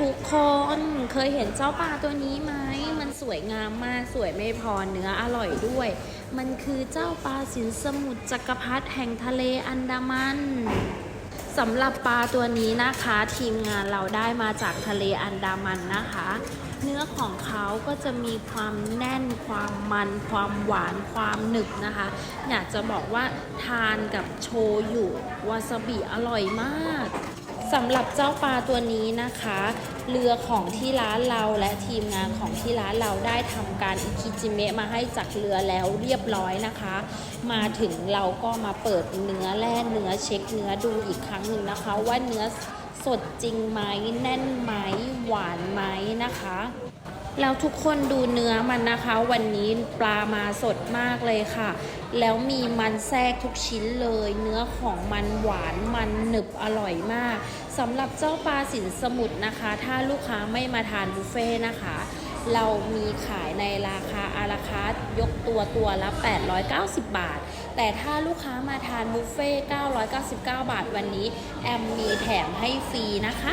ทุกคนเคยเห็นเจ้าปลาตัวนี้ไหม มันสวยงามมากสวยไม่พอเนื้ออร่อยด้วย มันคือเจ้าปลาสินสมุทรจักรพรรดิแห่งทะเลอันดามันสำหรับปลาตัวนี้นะคะ ทีมงานเราได้มาจากทะเลอันดามันนะคะ เนื้อของเขาก็จะมีความแน่นความมัน ความหวานความหนึบนะคะ อยากจะบอกว่าทานกับโชยุวาซาบิอร่อยมาก สำหรับเจ้าปลาตัวนี้นะคะ เรือของที่ร้านเราและทีมงานของที่ร้านเราได้ทำการอิคิจิเมะมาให้จากเรือแล้วเรียบร้อยนะคะ มาถึงเราก็มาเปิดเนื้อแล่เนื้อเช็คเนื้อดูอีกครั้งหนึ่งนะคะ ว่าเนื้อสดจริงไหมแน่นไหมหวานไหมนะคะ แล้วทุกคนดูเนื้อมันนะคะ วันนี้ปลามาสดมากเลยค่ะ แล้วมีมันแทรกทุกชิ้นเลย เนื้อของมันหวานมันหนึบอร่อยมากสำหรับเจ้าปลาสินสมุทรนะคะ ถ้าลูกค้าไม่มาทานบุฟเฟ่ต์นะคะ เรามีขายในราคาอาราคาร์ยกตัวตัวละ 890 บาท แต่ถ้าลูกค้ามาทานบุฟเฟ่999 บาทวันนี้ แอมมีแถมให้ฟรีนะคะ